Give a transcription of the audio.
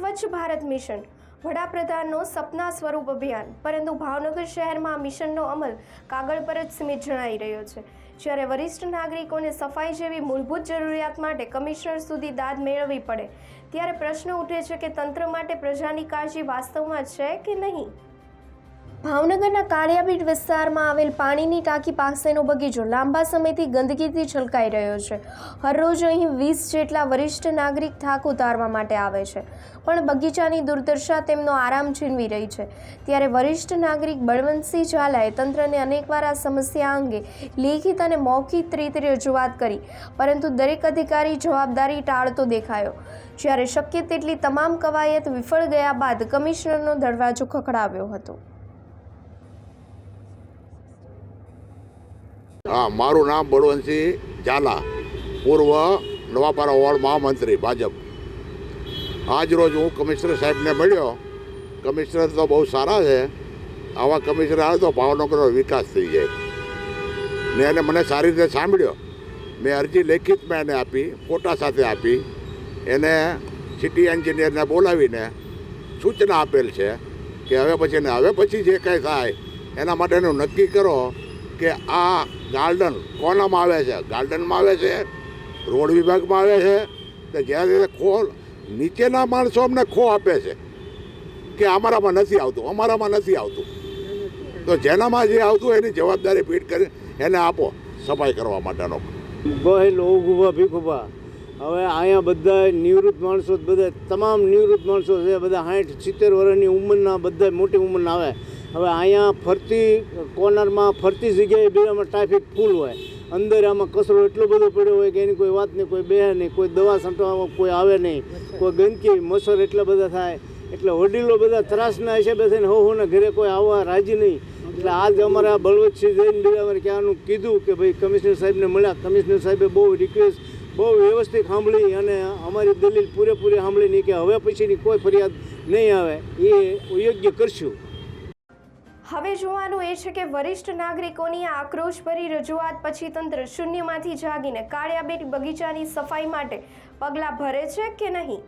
સ્વચ્છ ભારત મિશન. વડાપ્રધાનનો સપના સ્વરૂપ અભિયાન. પરંતુ ભાવનગર શહેરમાં આ મિશનનો અમલ કાગળ પર જ સીમિત જણાઈ રહ્યો છે. જ્યારે વરિષ્ઠ નાગરિકોને સફાઈ જેવી મૂળભૂત જરૂરિયાત માટે કમિશનર સુધી દાદ મેળવવી પડે, ત્યારે પ્રશ્ન ઉઠે છે કે તંત્ર માટે પ્રજાની કાળજી વાસ્તવમાં છે કે નહીં? ભાવનગરના કાળિયાબીટ વિસ્તારમાં આવેલ પાણીની ટાંકી પાસેનો બગીચો લાંબા સમયથી ગંદકીથી છલકાઈ રહ્યો છે. હરરોજ અહીં વીસ જેટલા વરિષ્ઠ નાગરિક થાક ઉતારવા માટે આવે છે. પણ બગીચાની દુર્દશા તેમનો આરામ છીનવી રહી છે. ત્યારે વરિષ્ઠ નાગરિક બળવંતસિંહ ઝાલાએ તંત્રને અનેકવાર આ સમસ્યા અંગે લેખિત અને મૌખિક રીતે રજૂઆત કરી, પરંતુ દરેક અધિકારી જવાબદારી ટાળતો દેખાયો. જ્યારે શક્ય તેટલી તમામ કવાયત વિફળ ગયા બાદ કમિશનરનો દરવાજો ખખડાવ્યો હતો. હા, મારું નામ બળવંતસિંહ ઝાલા, પૂર્વ નવાપારા વોર્ડ મહામંત્રી, ભાજપ. આજ રોજ હું કમિશનર સાહેબને મળ્યો. કમિશનર તો બહુ સારા છે. આવા કમિશનર આવે તો ભાવનગરનો વિકાસ થઈ જાય. ને એને મને સારી રીતે સાંભળ્યો. મેં અરજી લેખિતમાં એને આપી, ફોટા સાથે આપી. એને સિટી એન્જિનિયરને બોલાવીને સૂચના આપેલ છે કે હવે પછી ને હવે પછી જે કાંઈ થાય, એના માટેનું નક્કી કરો. કે આ ગાર્ડન કોનામાં આવે છે? ગાર્ડનમાં આવે છે? રોડ વિભાગમાં આવે છે? કે જ્યારે ખો નીચેના માણસો અમને ખો આપે છે કે અમારામાં નથી આવતું, અમારામાં નથી આવતું. તો જેનામાં જે આવતું એની જવાબદારી પીઠ કરી, એને આપો સફાઈ કરવા માટેનો. ગોહિલ ઓઘુભા ભીખુભા હવે અહીંયા બધા નિવૃત્ત માણસો બધા તમામ નિવૃત્ત માણસો છે, બધા સાઠ, સિત્તેર વર્ષની ઉંમરના બધા મોટી ઉંમરના આવે. હવે અહીંયા ફરતી કોર્નરમાં ફરતી જગ્યાએ બી આમાં ટ્રાફિક ફૂલ હોય. અંદર આમાં કચરો એટલો બધો પડ્યો હોય કે એની કોઈ વાત નહીં, કોઈ બેહે નહીં, કોઈ દવા છંટવામાં કોઈ આવે નહીં, કોઈ ગંદકી, મચ્છર એટલા બધા થાય. એટલે વડીલો બધા ત્રાસના હિસાબે થઈને હો હોને ઘરે કોઈ આવવા રાજી નહીં. એટલે આજ અમારા બળવતસિંહ જૈન અમારે ક્યાંનું કીધું કે ભાઈ કમિશનર સાહેબને મળ્યા. કમિશનર સાહેબે બહુ રિક્વેસ્ટ બહુ વ્યવસ્થિત સાંભળી અને અમારી દલીલ પૂરેપૂરી નહીં કે હવે પછીની કોઈ ફરિયાદ નહીં આવે. એ યોગ્ય કરશું. હવે જોવાનું એ છે કે વરિષ્ઠ નાગરિકોની આક્રોશભરી રજૂઆત પછી તંત્ર શૂન્યમાંથી જાગીને કાળિયાબેટ બગીચાની સફાઈ માટે પગલાં ભરે છે કે નહીં?